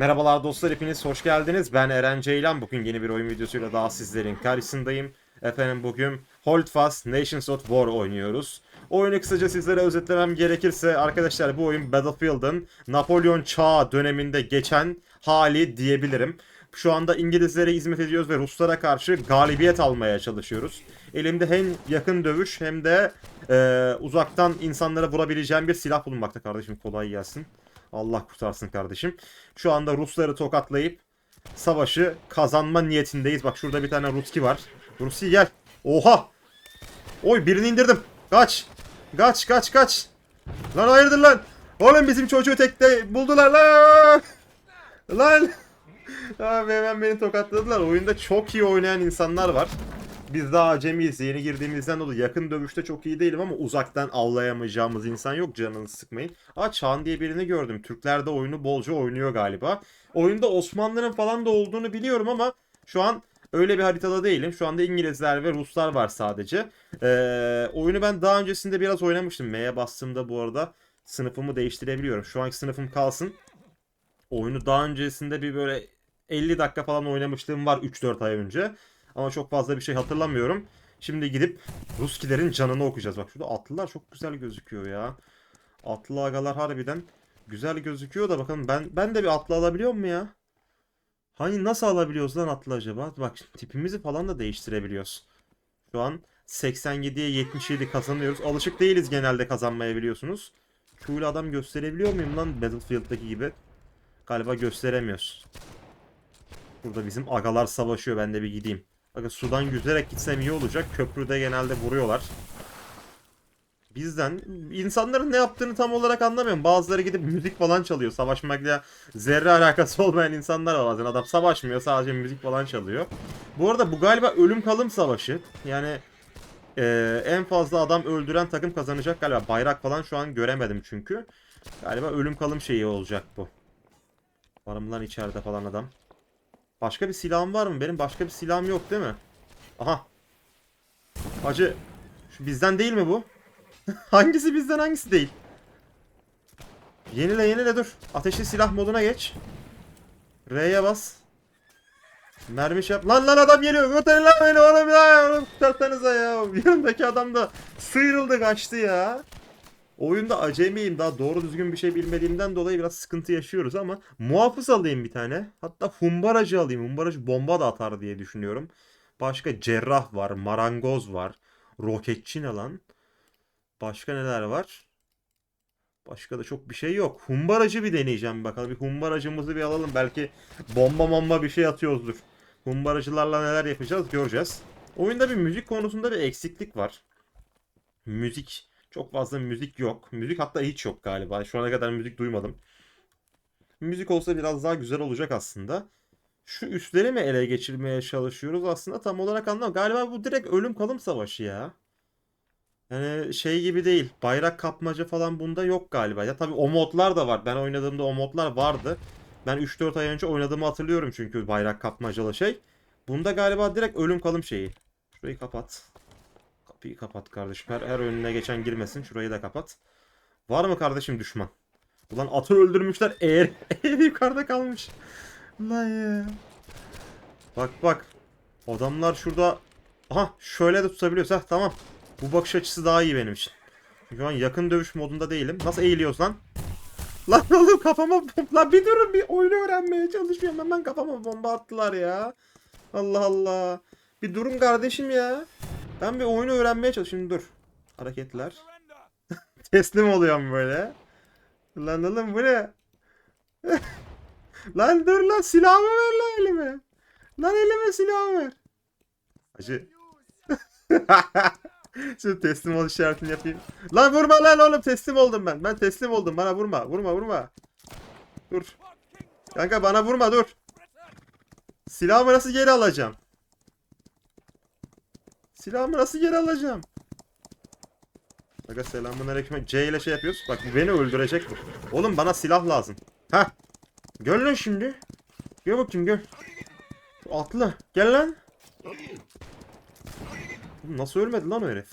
Merhabalar dostlar hepiniz hoş geldiniz. Ben Eren Ceylan. Bugün yeni bir oyun videosuyla daha sizlerin karşısındayım. Efendim bugün Holdfast Nations of War oynuyoruz. Oyunu kısaca sizlere özetlemem gerekirse arkadaşlar bu oyun Battlefield'ın Napolyon çağı döneminde geçen hali diyebilirim. Şu anda İngilizlere hizmet ediyoruz ve Ruslara karşı galibiyet almaya çalışıyoruz. Elimde hem yakın dövüş hem de e, uzaktan insanlara vurabileceğim bir silah bulunmakta kardeşim. Kolay gelsin. Allah kurtarsın kardeşim. Şu anda Rusları tokatlayıp savaşı kazanma niyetindeyiz. Bak şurada bir tane Ruski var. Ruski gel. Oha! Oy birini indirdim. Kaç. Kaç kaç kaç. Lan hayırdır lan. Oğlum bizim çocuğu tekte buldular lan. Lan. Abi hemen beni tokatladılar. Oyunda çok iyi oynayan insanlar var. Biz daha acemiyiz. Yeni girdiğimizden dolayı yakın dövüşte çok iyi değilim ama uzaktan avlayamayacağımız insan yok. Canını sıkmayın. Aa Çağan diye birini gördüm. Türkler de oyunu bolca oynuyor galiba. Oyunda Osmanlıların falan da olduğunu biliyorum ama şu an öyle bir haritada değilim. Şu anda İngilizler ve Ruslar var sadece. Ee, oyunu ben daha öncesinde biraz oynamıştım. M'ye bastığımda bu arada sınıfımı değiştirebiliyorum. Şu anki sınıfım kalsın. Oyunu daha öncesinde bir böyle 50 dakika falan oynamışlığım var 3-4 ay önce. Ama çok fazla bir şey hatırlamıyorum. Şimdi gidip Ruskilerin canını okuyacağız. Bak şurada atlılar çok güzel gözüküyor ya. Atlı agalar harbiden güzel gözüküyor da bakalım ben ben de bir atlı alabiliyor mu ya? Hani nasıl alabiliyoruz lan atlı acaba? Bak tipimizi falan da değiştirebiliyoruz. Şu an 87'ye 77 kazanıyoruz. Alışık değiliz genelde kazanmaya biliyorsunuz. Şöyle adam gösterebiliyor muyum lan Battlefield'daki gibi? Galiba gösteremiyoruz. Burada bizim agalar savaşıyor. Ben de bir gideyim. Aga sudan yüzerek gitsem iyi olacak. Köprüde genelde vuruyorlar. Bizden insanların ne yaptığını tam olarak anlamıyorum. Bazıları gidip müzik falan çalıyor. Savaşmakla zerre alakası olmayan insanlar var bazen. Adam savaşmıyor sadece müzik falan çalıyor. Bu arada bu galiba ölüm kalım savaşı. Yani eee, en fazla adam öldüren takım kazanacak galiba. Bayrak falan şu an göremedim çünkü. Galiba ölüm kalım şeyi olacak bu. Var mı lan içeride falan adam? Başka bir silahım var mı? Benim başka bir silahım yok değil mi? Aha. Hacı. Şu bizden değil mi bu? hangisi bizden hangisi değil? Yenile yenile dur. Ateşli silah moduna geç. R'ye bas. Mermi şey yap. Lan lan adam geliyor. Kurtarın lan beni. Oğlum Kurtarsanıza ya. Yanımdaki adam da sıyrıldı kaçtı ya. Oyunda acemiyim daha doğru düzgün bir şey bilmediğimden dolayı biraz sıkıntı yaşıyoruz ama muhafız alayım bir tane. Hatta humbaracı alayım. Humbaracı bomba da atar diye düşünüyorum. Başka cerrah var, marangoz var, roketçi ne lan? Başka neler var? Başka da çok bir şey yok. Humbaracı bir deneyeceğim bakalım. Bir humbaracımızı bir alalım. Belki bomba bomba bir şey atıyoruzdur. Humbaracılarla neler yapacağız göreceğiz. Oyunda bir müzik konusunda bir eksiklik var. Müzik çok fazla müzik yok. Müzik hatta hiç yok galiba. Şu ana kadar müzik duymadım. Müzik olsa biraz daha güzel olacak aslında. Şu üstleri mi ele geçirmeye çalışıyoruz aslında tam olarak anlamadım. Galiba bu direkt ölüm kalım savaşı ya. Yani şey gibi değil. Bayrak kapmaca falan bunda yok galiba. Ya tabii o modlar da var. Ben oynadığımda o modlar vardı. Ben 3-4 ay önce oynadığımı hatırlıyorum çünkü bayrak kapmacalı şey. Bunda galiba direkt ölüm kalım şeyi. Şurayı kapat. Kapıyı kapat kardeşim. Her, her önüne geçen girmesin. Şurayı da kapat. Var mı kardeşim düşman? Ulan atı öldürmüşler. Eğer, yukarıda kalmış. Lan ya. Bak bak. Adamlar şurada. Aha şöyle de tutabiliyoruz. Heh tamam. Bu bakış açısı daha iyi benim için. Şu an yakın dövüş modunda değilim. Nasıl eğiliyoruz lan? Lan oğlum kafama bomba. Bir durun bir oyunu öğrenmeye çalışıyorum. Hemen kafama bomba attılar ya. Allah Allah. Bir durun kardeşim ya. Ben bir oyunu öğrenmeye çalışıyorum. Dur. Hareketler. Teslim oluyorum böyle. Lan oğlum bu ne? lan dur lan silahımı ver lan elime. Lan elime silahımı ver. Acı. Şimdi teslim ol işaretini yapayım. Lan vurma lan oğlum teslim oldum ben. Ben teslim oldum bana vurma. Vurma vurma. Dur. Kanka bana vurma dur. Silahımı nasıl geri alacağım? Silahımı nasıl geri alacağım? Aga selamun aleyküm. C ile şey yapıyoruz. Bak bu beni öldürecek bu. Oğlum bana silah lazım. Ha. Gel lan şimdi. Gel bakayım gel. Şu Atlı. Gel lan. Nasıl ölmedi lan o herif?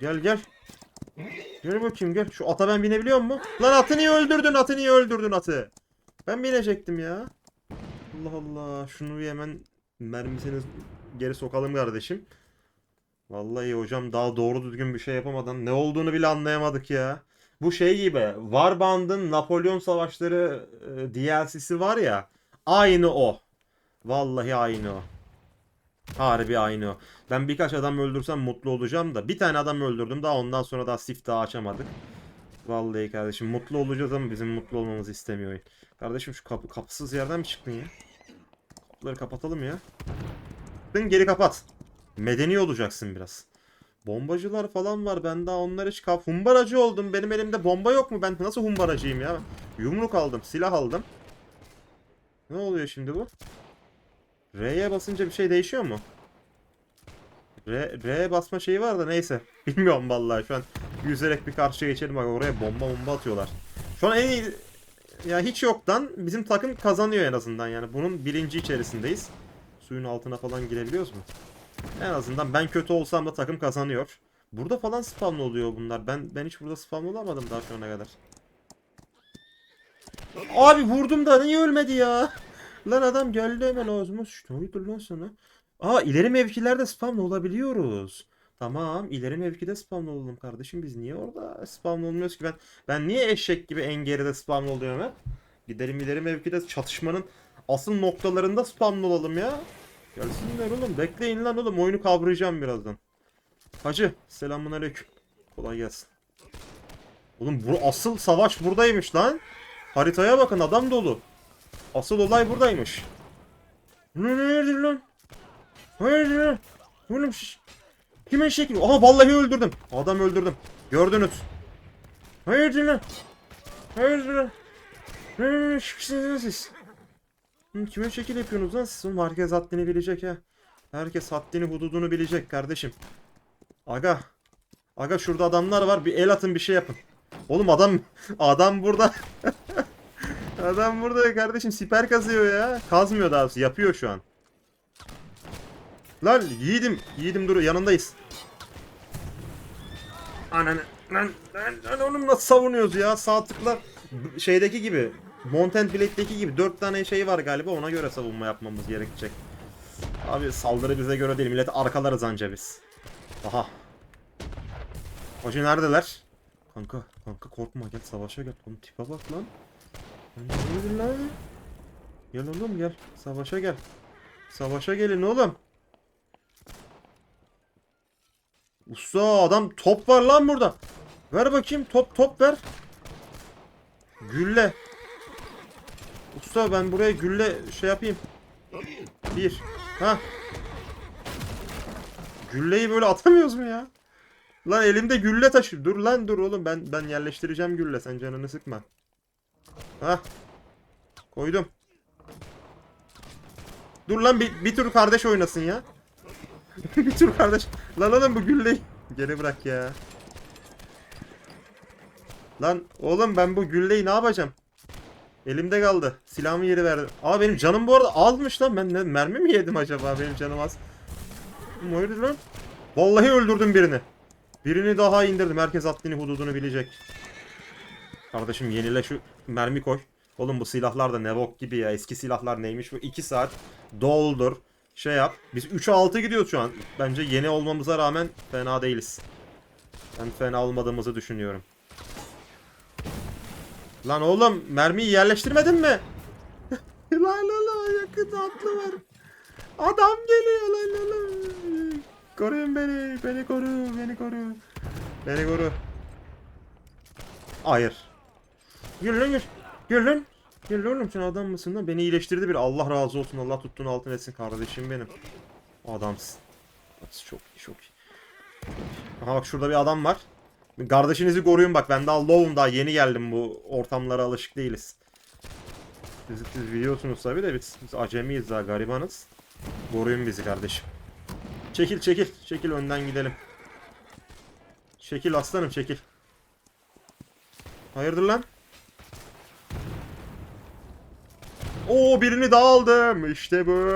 Gel gel. Gel bakayım gel. Şu ata ben binebiliyor mu? Lan atı niye öldürdün? Atı niye öldürdün atı? Ben binecektim ya. Allah Allah. Şunu bir hemen mermisini geri sokalım kardeşim. Vallahi hocam daha doğru düzgün bir şey yapamadan ne olduğunu bile anlayamadık ya. Bu şey gibi Warband'ın Napolyon Savaşları e, DLC'si var ya. Aynı o. Vallahi aynı o. Harbi aynı o. Ben birkaç adam öldürsem mutlu olacağım da bir tane adam öldürdüm daha ondan sonra daha siftahı açamadık. Vallahi kardeşim mutlu olacağız ama bizim mutlu olmamızı istemiyor. Kardeşim şu kapı kapısız yerden mi çıktın ya? Kapıları kapatalım ya. Sen geri kapat. Medeni olacaksın biraz. Bombacılar falan var. Ben daha onlar hiç kap... Humbaracı oldum. Benim elimde bomba yok mu? Ben nasıl humbaracıyım ya? Yumruk aldım. Silah aldım. Ne oluyor şimdi bu? R'ye basınca bir şey değişiyor mu? R, basma şeyi var da neyse. Bilmiyorum vallahi şu an yüzerek bir karşıya geçelim bak oraya bomba bomba atıyorlar. Şu an en iyi ya hiç yoktan bizim takım kazanıyor en azından yani bunun bilinci içerisindeyiz. Suyun altına falan girebiliyoruz mu? En azından ben kötü olsam da takım kazanıyor. Burada falan spawn oluyor bunlar. Ben ben hiç burada spawn olamadım daha şu ana kadar. Abi vurdum da niye ölmedi ya? Lan adam geldi hemen ağzıma sıçtı. Hayırdır lan sana? Aa ileri mevkilerde spawn olabiliyoruz. Tamam ileri mevkide spawn olalım kardeşim. Biz niye orada spawn olmuyoruz ki? Ben ben niye eşek gibi en geride spawn oluyorum hep? Gidelim ileri mevkide çatışmanın asıl noktalarında spawn olalım ya. Gelsinler oğlum. Bekleyin lan oğlum. Oyunu kavrayacağım birazdan. Hacı selamun aleyküm. Kolay gelsin. Oğlum bu asıl savaş buradaymış lan. Haritaya bakın adam dolu. Asıl olay buradaymış. Ne nedir lan? Hayırdır lan? Oğlum şiş. Kimin şekli? Aha vallahi öldürdüm. Adam öldürdüm. Gördünüz. Hayırdır lan? Hayırdır lan? Ne siz? Hı, Kime şekil yapıyorsunuz lan siz? Herkes haddini bilecek ya. Herkes haddini hududunu bilecek kardeşim. Aga. Aga şurada adamlar var. Bir el atın bir şey yapın. Oğlum adam adam burada. adam burada kardeşim siper kazıyor ya. Kazmıyor daha doğrusu. Yapıyor şu an. Lan yiğidim. Yiğidim dur yanındayız. Ananı. Lan, lan, lan oğlum nasıl savunuyoruz ya? Sağ tıkla şeydeki gibi. Mountain Blade'deki gibi 4 tane şey var galiba ona göre savunma yapmamız gerekecek. Abi saldırı bize göre değil millet arkalarız anca biz. Aha. Hoca neredeler? Kanka, kanka korkma gel savaşa gel. Oğlum tipe bak lan. Lan? Gel oğlum gel. Savaşa gel. Savaşa gelin oğlum. Usta adam top var lan burada. Ver bakayım top top ver. Gülle. Usta ben buraya gülle şey yapayım. Bir. Ha. Gülleyi böyle atamıyoruz mu ya? Lan elimde gülle taşı. Dur lan dur oğlum ben ben yerleştireceğim gülle sen canını sıkma. Ha. Koydum. Dur lan bir, bir tur kardeş oynasın ya. bir tur kardeş. Lan oğlum bu gülleyi geri bırak ya. Lan oğlum ben bu gülleyi ne yapacağım? Elimde kaldı. Silahımı geri verdim. Aa benim canım bu arada azmış lan. Ben ne, mermi mi yedim acaba? Benim canım az. Oldu lan? Vallahi öldürdüm birini. Birini daha indirdim. Herkes haddini hududunu bilecek. Kardeşim yenile şu mermi koy. Oğlum bu silahlar da ne bok gibi ya. Eski silahlar neymiş bu? 2 saat doldur. Şey yap. Biz 3'e 6 gidiyoruz şu an. Bence yeni olmamıza rağmen fena değiliz. Ben fena olmadığımızı düşünüyorum. Lan oğlum mermiyi yerleştirmedin mi? lan lan lan yakında atlı var. Adam geliyor lan lan lan. Koruyun beni. Beni koru. Beni koru. Beni koru. Hayır. Gel lan gel. Gel lan. Lan oğlum sen adam mısın lan? Beni iyileştirdi bir. Allah razı olsun. Allah tuttuğun altın etsin kardeşim benim. Adamsın. Çok iyi çok iyi. Aha bak şurada bir adam var. Kardeşinizi koruyun bak ben daha low'um daha yeni geldim bu ortamlara alışık değiliz. Siz, siz biliyorsunuz tabi de biz, biz acemiyiz daha garibanız. Koruyun bizi kardeşim. Çekil çekil çekil önden gidelim. Çekil aslanım çekil. Hayırdır lan? Oo birini daha aldım. İşte bu.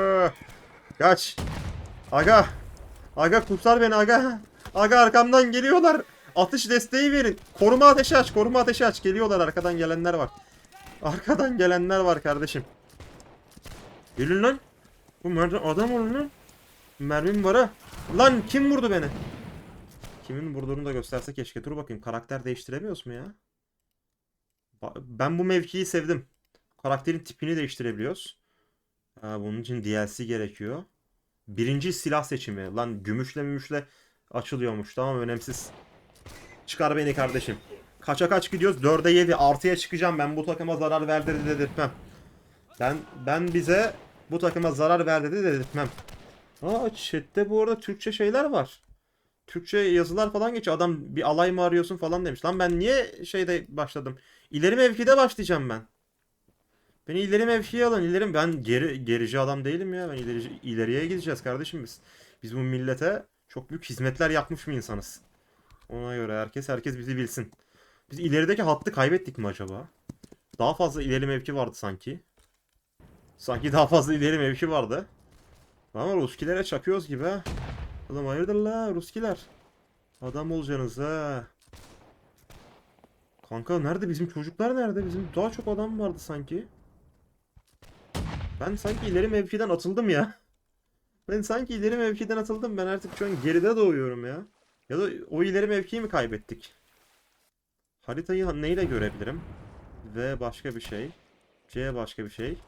Kaç. Aga. Aga kurtar beni aga. Aga arkamdan geliyorlar. Atış desteği verin. Koruma ateşi aç. Koruma ateşi aç. Geliyorlar arkadan gelenler var. Arkadan gelenler var kardeşim. Gelin lan. Bu merdiven adam olun lan. Mermim var ha. Lan kim vurdu beni? Kimin vurduğunu da gösterse keşke. Dur bakayım karakter değiştiremiyoruz mu ya? Ben bu mevkiyi sevdim. Karakterin tipini değiştirebiliyoruz. Ha, bunun için DLC gerekiyor. Birinci silah seçimi. Lan gümüşle mümüşle açılıyormuş. Tamam önemsiz. Çıkar beni kardeşim. Kaça kaç gidiyoruz? 4'e 7. Artıya çıkacağım ben. Bu takıma zarar verdi dedirtmem. Ben ben bize bu takıma zarar verdi dedirtmem. Aa chatte bu arada Türkçe şeyler var. Türkçe yazılar falan geçiyor. Adam bir alay mı arıyorsun falan demiş. Lan ben niye şeyde başladım? İleri mevkide başlayacağım ben. Beni ileri mevkiye alın. İleri ben geri gerici adam değilim ya. Ben ilerici, ileriye gideceğiz kardeşim biz. Biz bu millete çok büyük hizmetler yapmış mı insanız? Ona göre herkes herkes bizi bilsin. Biz ilerideki hattı kaybettik mi acaba? Daha fazla ileri mevki vardı sanki. Sanki daha fazla ileri mevki vardı. Ama Ruskilere çakıyoruz gibi ha. Oğlum hayırdır la Ruskiler. Adam olacaksınız ha. Kanka nerede bizim çocuklar nerede? Bizim daha çok adam vardı sanki. Ben sanki ileri mevkiden atıldım ya. Ben sanki ileri mevkiden atıldım. Ben artık şu an geride doğuyorum ya. Ya da o ileri mevkiyi mi kaybettik? Haritayı neyle görebilirim? V başka bir şey. C başka bir şey.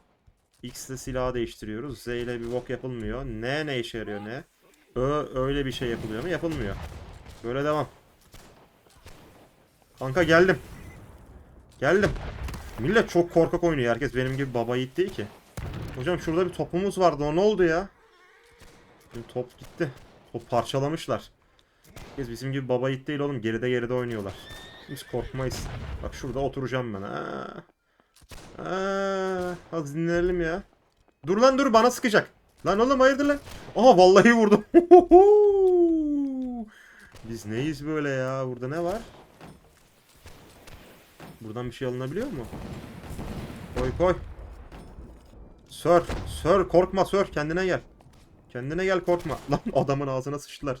X ile silahı değiştiriyoruz. Z ile bir bok yapılmıyor. N ne işe yarıyor ne? Ö öyle bir şey yapılıyor mu? Yapılmıyor. Böyle devam. Kanka geldim. Geldim. Millet çok korkak oynuyor. Herkes benim gibi baba yiğit değil ki. Hocam şurada bir topumuz vardı. O ne oldu ya? Şimdi top gitti. Top parçalamışlar. Herkes bizim gibi baba yiğit değil oğlum. Geride geride oynuyorlar. Biz korkmayız. Bak şurada oturacağım ben. Ha. Ha. Az dinleyelim ya. Dur lan dur bana sıkacak. Lan oğlum hayırdır lan? Aha vallahi vurdum. Biz neyiz böyle ya? Burada ne var? Buradan bir şey alınabiliyor mu? Koy koy. Sör. Sör korkma sör. Kendine gel. Kendine gel korkma. Lan adamın ağzına sıçtılar.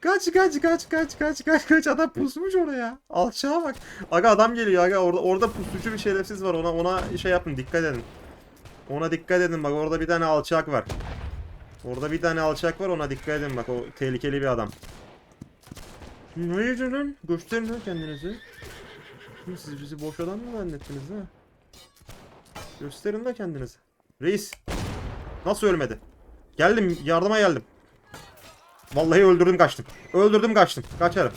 Kaç kaç kaç kaç kaç kaç kaç adam pusmuş oraya. Alçağa bak. Aga adam geliyor aga orada orada pusucu bir şerefsiz var ona ona şey yapın dikkat edin. Ona dikkat edin bak orada bir tane alçak var. Orada bir tane alçak var ona dikkat edin bak o tehlikeli bir adam. Yedin lan? Gösterin lan kendinizi. Siz bizi boş adam mı zannettiniz ha? Gösterin de kendinizi. Reis. Nasıl ölmedi? Geldim yardıma geldim. Vallahi öldürdüm kaçtım. Öldürdüm kaçtım. Kaçarım.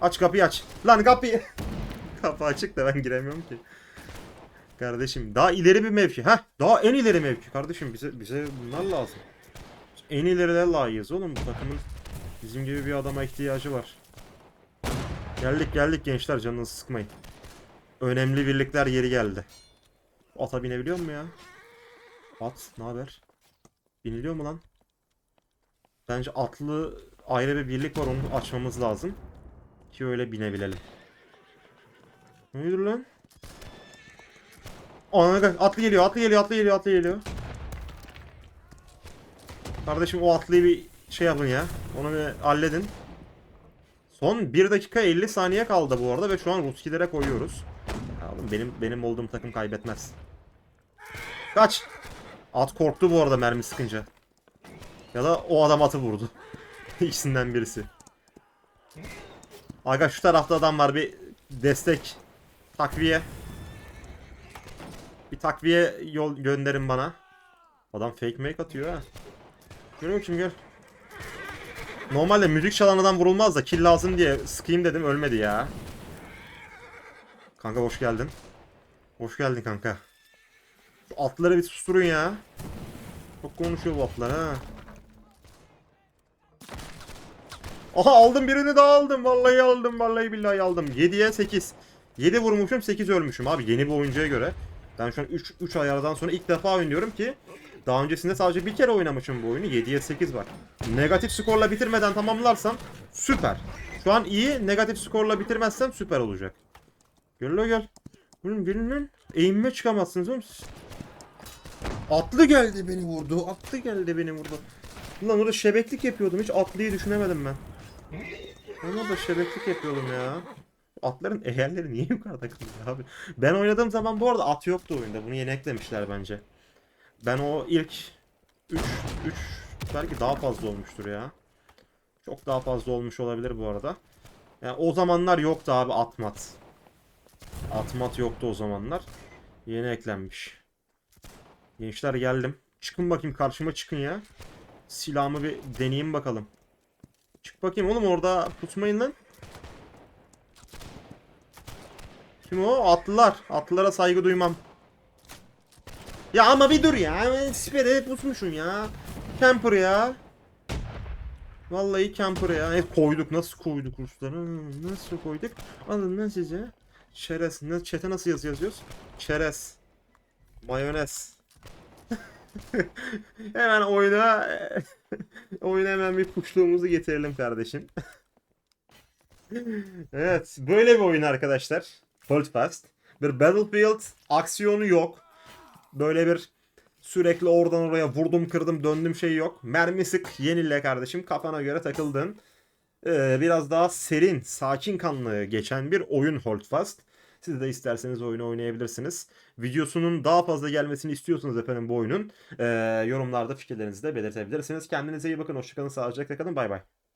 Aç kapıyı aç. Lan kapıyı. Kapı açık da ben giremiyorum ki. Kardeşim daha ileri bir mevki. Ha, daha en ileri mevki kardeşim bize bize bunlar lazım. En ileriler layığız oğlum bu takımın bizim gibi bir adama ihtiyacı var. Geldik geldik gençler canınızı sıkmayın. Önemli birlikler yeri geldi. Ata binebiliyor mu ya? At ne haber? Biniliyor mu lan? Bence atlı ayrı bir birlik var onu açmamız lazım. Ki öyle binebilelim. Nedir lan? Ana atlı geliyor, atlı geliyor, atlı geliyor, atlı geliyor. Kardeşim o atlıyı bir şey yapın ya. Onu bir halledin. Son 1 dakika 50 saniye kaldı bu arada ve şu an Ruskilere koyuyoruz. Ya oğlum benim benim olduğum takım kaybetmez. Kaç. At korktu bu arada mermi sıkınca. Ya da o adam atı vurdu. İkisinden birisi. Aga şu tarafta adam var bir destek. Takviye. Bir takviye yol gönderin bana. Adam fake make atıyor ha. Gel bakayım gel. Normalde müzik çalan adam vurulmaz da kill lazım diye sıkayım dedim ölmedi ya. Kanka hoş geldin. Hoş geldin kanka. Şu atları bir susturun ya. Çok konuşuyor bu atlar ha. Aha aldım birini daha aldım. Vallahi aldım. Vallahi billahi aldım. 7'ye 8. 7 vurmuşum 8 ölmüşüm abi yeni bir oyuncuya göre. Ben şu an 3, 3 ayardan sonra ilk defa oynuyorum ki daha öncesinde sadece bir kere oynamışım bu oyunu. 7'ye 8 var. Negatif skorla bitirmeden tamamlarsam süper. Şu an iyi. Negatif skorla bitirmezsem süper olacak. Gel la gel. Oğlum gelin. Eğimime çıkamazsınız oğlum siz. Atlı geldi beni vurdu. Atlı geldi beni vurdu. Ulan orada şebeklik yapıyordum. Hiç atlıyı düşünemedim ben. Ben orada şebeklik yapıyordum ya. atların eğerleri niye yukarıda kalıyor abi? Ben oynadığım zaman bu arada at yoktu oyunda. Bunu yeni eklemişler bence. Ben o ilk 3 3 belki daha fazla olmuştur ya. Çok daha fazla olmuş olabilir bu arada. Yani o zamanlar yoktu abi atmat. Atmat yoktu o zamanlar. Yeni eklenmiş. Gençler geldim. Çıkın bakayım karşıma çıkın ya. Silahımı bir deneyeyim bakalım. Çık bakayım oğlum orada tutmayın lan. Kim o? Atlılar. Atlılara saygı duymam. Ya ama bir dur ya. Sipere pusmuşsun ya. Camper ya. Vallahi camper ya. Evet koyduk. Nasıl koyduk Ruslara? Hmm, Nasıl koyduk? Alın lan size. Çerez. Çete nasıl yazı yazıyoruz? Çerez. Mayonez. hemen oyuna oyuna hemen bir puşluğumuzu getirelim kardeşim. evet. Böyle bir oyun arkadaşlar. Hold Fast. Bir Battlefield aksiyonu yok. Böyle bir sürekli oradan oraya vurdum kırdım döndüm şey yok. Mermi sık yenile kardeşim kafana göre takıldın. Ee, biraz daha serin, sakin kanlı geçen bir oyun Hold Fast. Siz de isterseniz oyunu oynayabilirsiniz. Videosunun daha fazla gelmesini istiyorsanız efendim bu oyunun ee, yorumlarda fikirlerinizi de belirtebilirsiniz. Kendinize iyi bakın. Hoşçakalın. Sağlıcakla kalın. Bay bay.